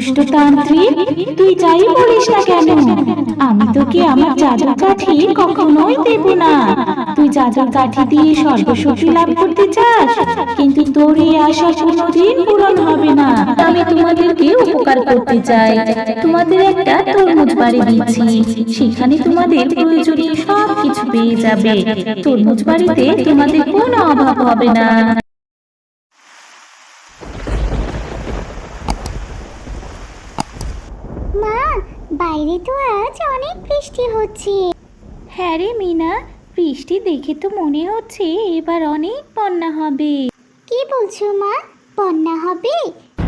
দুষ্টতান্ত্রিক, তুই যাই বলিস না কেন? আমি তোকে আমার জাদুর কাঠি কখনোই দেব না। তুই জাদুর কাঠি দিয়ে সর্বশক্তি লাভ করতে চাস, কিন্তু তোর এই আশা কোনোদিন পূরণ হবে না। আমি তোমাদেরকে উপকার করতে চাই। তোমাদের একটা তরমুজ বাড়ি দিচ্ছি সেখানে তোমাদের প্রয়োজনীয় সব কিছু পেয়ে যাবে। তরমুজ বাড়িতে তোমাদের কোনো অভাব হবে না মা বাইরে তো আজ অনেক বৃষ্টি হচ্ছে। হ্যাঁ রে মিনা বৃষ্টি দেখে তো মনে হচ্ছে এবার অনেক বন্যা হবে। কি বলছো মা? বন্যা হবে?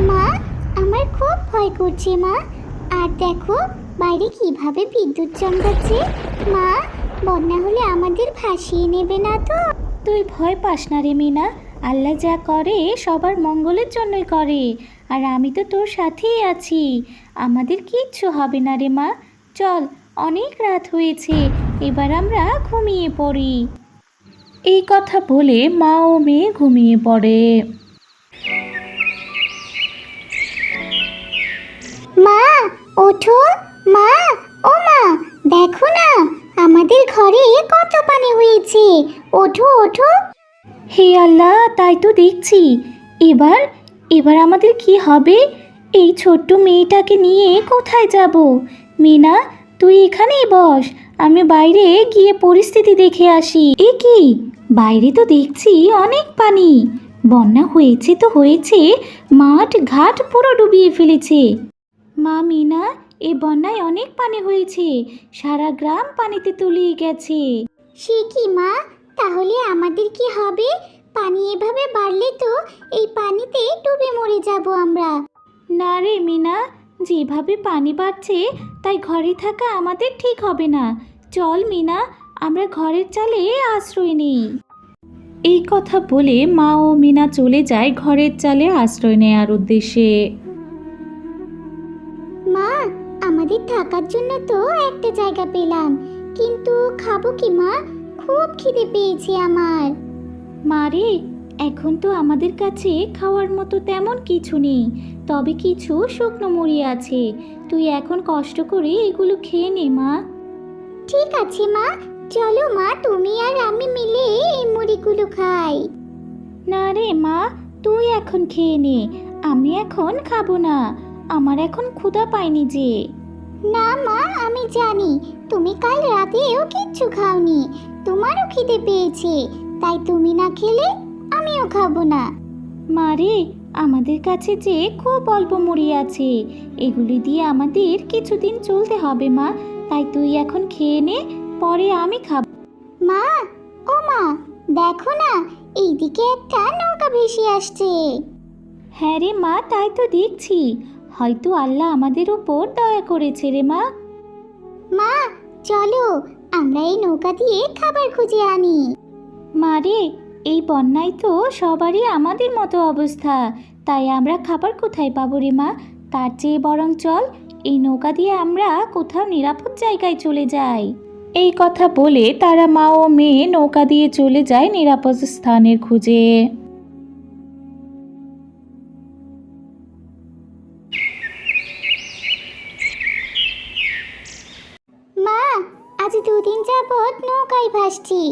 মা আমার খুব ভয় করছে মা। আর দেখো বাইরে কীভাবে বিদ্যুৎ চমকাচ্ছে। মা বন্যা হলে আমাদের ভাসিয়ে নেবে না তো? তুই ভয় পাস না রে মিনা আল্লাহ যা করে সবার মঙ্গলের জন্যই করে। আর আমি তো তোর সাথেই আছি। আমাদের কিচ্ছু হবে না রে মা। চল অনেক রাত হয়েছে এবার আমরা ঘুমিয়ে পড়ি। এই কথা বলে মা ও মেয়ে ঘুমিয়ে পড়ে। মা ওঠো। মা ও মা দেখো না আমাদের ঘরে কত পানি হয়েছে। ওঠো ওঠো। হে আল্লাহ তাই তো দেখছি। এবার এবার আমাদের কি হবে? এই ছোট্ট মেয়েটাকে নিয়ে কোথায় যাব? মিনা, তুই এখানেই বস। আমি বাইরে গিয়ে পরিস্থিতি দেখে আসি। এ কি? বাইরে তো দেখছি অনেক পানি। বন্যা হয়েছে তো হয়েছে, মাঠ ঘাট পুরো ডুবিয়ে ফেলেছে। মা মিনা, এ বন্যায় অনেক পানি হয়েছে। সারা গ্রাম পানিতে তলিয়ে গেছে। সে কি মা? তাহলে আমাদের কি হবে? পানি এভাবে বাড়লে তো এই পানিতে ডুবে মরে যাব আমরা। না রে মিনা যেভাবে পানি বাড়ছে তাই ঘরে থাকা আমাদের ঠিক হবে না। চল মিনা আমরা ঘরের চালে আশ্রয় নেই। এই কথা বলে মা ও মিনা চলে যায় ঘরের চালে আশ্রয় নেয়ার উদ্দেশ্যে। মা আমাদের থাকার জন্য তো একটা জায়গা পেলাম। কিন্তু খাব কি মা? খুব খিদে পেয়েছে আমার। মারে এখন তো আমাদের কাছে খাওয়ার মতো তেমন কিছু নেই। তবে কিছু শুকনো মুড়ি আছে। তুই এখন কষ্ট করে এগুলো খেয়ে নে মা। ঠিক আছে মা। চলো মা তুমি আর আমি মিলে এই মুড়িগুলো খাই। না রে মা তুই এখন খেয়ে নে। আমি এখন খাব না। আমার এখন ক্ষুধা পাইনি যে। না মা আমি জানি। তুমি কাল রাতেও কিচ্ছু খাওনি। তোমারও খিদে পেয়েছে। তাই তুমি না খেলে আমিও খাব না। মা রে আমাদের কাছে যে খুব অল্প মুড়ি আছে এগুলি দিয়ে আমাদের কিছুদিন চলতে হবে মা। তাই তুই এখন খেয়ে নে পরে আমি খাব। মা ও মা দেখো না এইদিকে একটা নৌকা ভেসে আসছে। হ্যাঁ রে মা তাই তো দেখছি। হয়তো আল্লাহ আমাদের উপর দয়া করেছে রে মা। মা চলো আমরা এই নৌকা দিয়ে খাবার খুঁজে আনি। মা রে এই বন্যায় তো সবারই আমাদের মতো অবস্থা। তাই আমরা খাবার কোথায় পাবো রে মা? তার চেয়ে বরং চল, এই নৌকা দিয়ে আমরা কোথাও নিরাপদ জায়গায় চলে যাই। এই কথা বলে তারা মা ও মেয়ে নৌকা দিয়ে চলে যায় নিরাপদ স্থানের খুঁজে। মা, আজ দুদিন যাবৎ নৌকায় ভাসছি।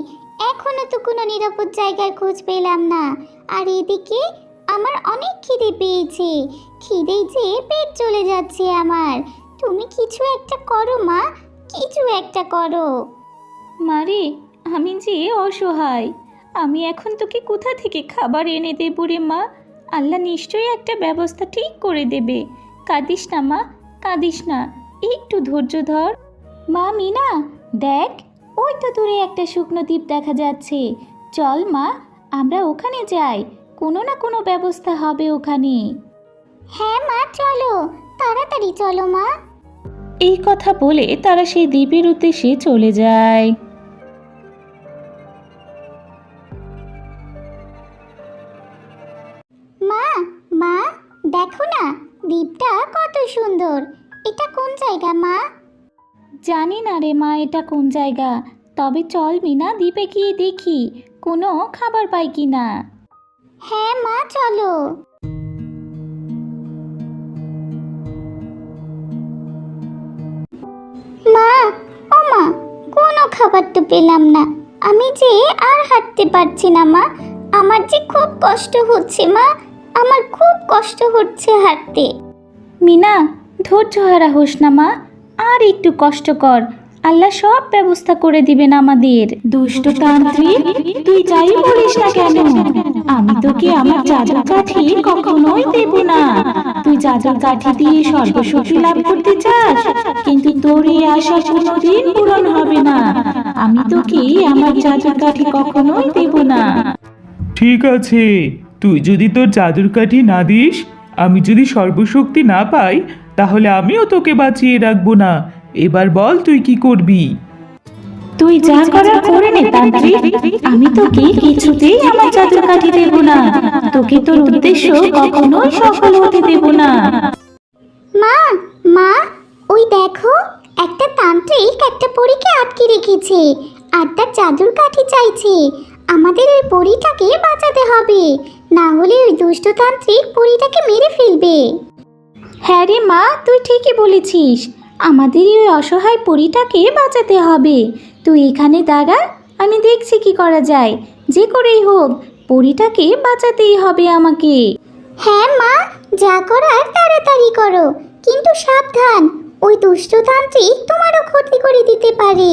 এখনও তো কোনো নিরাপদ জায়গার খোঁজ পেলাম না। আর এদিকে আমার অনেক খিদে পেয়েছে। খিদে যে পেট চলে যাচ্ছে আমার। তুমি কিছু একটা করো, মা। কিছু একটা করো। মারে আমি যে অসহায়। আমি এখন তোকে কোথা থেকে খাবার এনে দেবো রে, মা? আল্লাহ নিশ্চয়ই একটা ব্যবস্থা ঠিক করে দেবে। কাঁদিস না, মা। কাঁদিস না। একটু ধৈর্য ধর। মা, মিনা, দেখ। ওই তো দূরে একটা শুকনো দ্বীপ দেখা যাচ্ছে। চল মা আমরা ওখানে যাই। কোনো না কোনো ব্যবস্থা হবে ওখানে। হ্যাঁ মা চলো। তাড়াতাড়ি চলো মা। এই কথা বলে তারা সেই দ্বীপের উদ্দেশ্যে চলে যায়। মা মা দেখো না দ্বীপটা কত সুন্দর। এটা কোন জায়গা মা? জানি না রে মা এটা কোন জায়গা। তবে চল মিনা দ্বীপে গিয়ে দেখি কোনো খাবার পাই কি না। হ্যাঁ মা চলো। মা ও মা কোনো খাবার তো পেলাম না। আমি যে আর হাঁটতে পারছি না মা আমার যে খুব কষ্ট হচ্ছে মা আমার খুব কষ্ট হচ্ছে হাঁটতে। মিনা ধৈর্য হারা হোস না মা আর একটু কষ্ট কর। আল্লাহ সব ব্যবস্থা করে দিবেন আমাদের। তুই যাই বলিস না কেন? আমি তোকে আমার জাদুর কাঠি কখনোই দেব না। তুই জাদুর কাঠি দিয়ে সর্বশক্তি লাভ করতে চাস, কিন্তু তোর এই আশা কোনোদিন পূরণ হবে না। আমি তোকে আমার জাদুর কাঠি কখনোই দেব না। ঠিক আছে। তুই যদি তোর জাদুর কাঠি না দিস, আমি যদি সর্বশক্তি না পাই তাহলে আমিও তোকে বাঁচিয়ে রাখব না। এবার বল তুই কি করবি? তুই যা করার করে নে তান্ত্রিক। আমি তোকে কিছুতেই আমার জাদুর কাঠি দেব না। তোকে তোর উদ্দেশ্য কখনোই সফল হতে দেব না। মা মা ওই দেখো একটা তান্ত্রিক একটা পরীকে আটকে রেখেছে আর তার জাদুর কাঠি চাইছে। আমাদের ওই পরীটাকে বাঁচাতে হবে না হলে ওই দুষ্ট তান্ত্রিক পরীটাকে মেরে ফেলবে। হ্যাঁ রে মা তুই ঠিকই বলেছিস। আমাদের ওই অসহায় পরীটাকে বাঁচাতে হবে। তুই এখানে দাঁড়া আমি দেখছি কি করা যায়। যে করেই হোক পরীটাকে বাঁচাতেই হবে আমাকে। হ্যাঁ মা যা করার তাড়াতাড়ি করো। কিন্তু সাবধান ওই দুষ্টতান্ত্রিক তোমারও ক্ষতি করে দিতে পারে।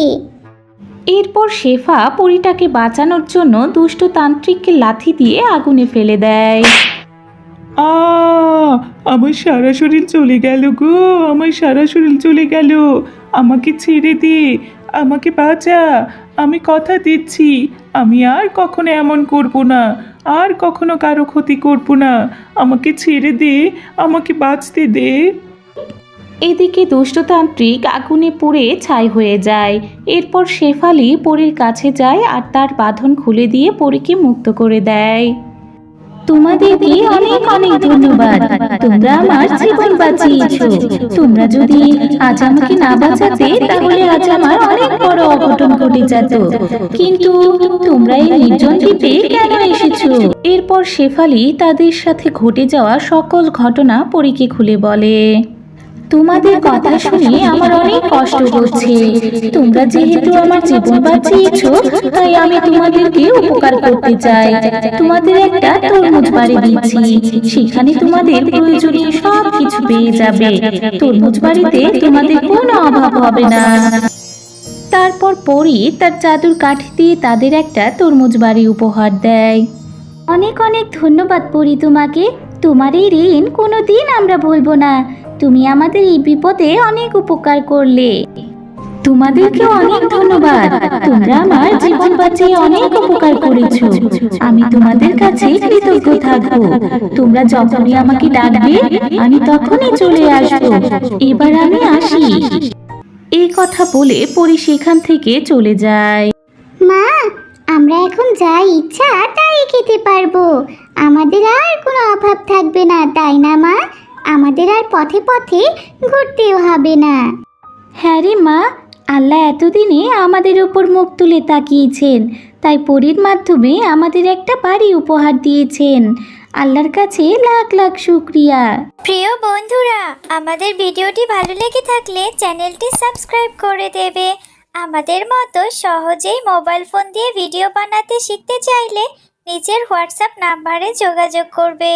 এরপর শেফা পরীটাকে বাঁচানোর জন্য দুষ্টতান্ত্রিককে লাথি দিয়ে আগুনে ফেলে দেয়। আ আমার সারা শরীর চলে গেল গো, আমার সারা শরীর চলে গেল। আমাকে ছেড়ে দে, আমাকে বাঁচা, আমি কথা দিচ্ছি, আমি আর কখনো এমন করব না, আর কখনো কারও ক্ষতি করব না। আমাকে ছেড়ে দে, আমাকে বাঁচতে দে। এদিকে দুষ্টতান্ত্রিক আগুনে পুড়ে ছাই হয়ে যায়। এরপর শেফালি পরীর কাছে যায় আর তার বাঁধন খুলে দিয়ে পরীকে মুক্ত করে দেয়। তোমাদেরকে অনেক অনেক ধন্যবাদ। তোমরা আমার জীবন বাঁচিয়েছো। তোমরা যদি আজ আমাকে না বাঁচাতে, তাহলে আজ আমার অনেক বড় অঘটন ঘটে যেত। কিন্তু তোমরা এই নির্জন দ্বীপে কেন এসেছ? এরপর শেফালি তাদের সাথে ঘটে যাওয়া সকল ঘটনা পরীকে খুলে বলে। তোমাদের কথা শুনে আমার অনেক কষ্ট হচ্ছে। তোমরা যেহেতু আমার জীবন বাঁচিয়েছো, তাই আমি তোমাদেরকে উপকার করতে চাই। তোমাদের একটা তরমুজ বাড়ি দিচ্ছি সেখানে তোমাদের প্রয়োজনীয় সব কিছু পেয়ে যাবে। তরমুজ বাড়িতে তোমাদের কোনো অভাব হবে না। তারপর পরি তার জাদুর কাঠি দিয়ে তাদের একটা তরমুজ বাড়ি উপহার দেয়। অনেক অনেক ধন্যবাদ পরি তোমাকে। তোমার এই ঋণ কোনো দিন আমরা ভুলবো না। তুমি আমাদের এই বিপদে অনেক উপকার করলে। তোমাদেরকেও অনেক ধন্যবাদ। তোমরা আমার জীবন বাঁচিয়ে অনেক উপকার করেছ। আমি তোমাদের কাছে কৃতজ্ঞ থাকব। তোমরা যখনই আমাকে ডাকবে, আমি তখনই চলে আসব। এবার আমি আসি। এই কথা বলে পরি সেখান থেকে চলে যায়। মা, আমরা এখন যা ইচ্ছা খেতে পারব। আমাদের আর কোনো অভাব থাকবে না তাই না মা? আমাদের আর পথে পথে ঘুরতেও হবে না। হ্যাঁ রে মা আল্লাহ এতদিনে আমাদের উপর মুখ তুলে তাকিয়েছেন। তাই পরীর মাধ্যমে আমাদের একটা বাড়ি উপহার দিয়েছেন। আল্লাহর কাছে লাখ লাখ শুক্রিয়া। প্রিয় বন্ধুরা আমাদের ভিডিওটি ভালো লেগে থাকলে চ্যানেলটি সাবস্ক্রাইব করে দেবে। আমাদের মতো সহজেই মোবাইল ফোন দিয়ে ভিডিও বানাতে শিখতে চাইলে নিচের হোয়াটসঅ্যাপ নাম্বারে যোগাযোগ করবে।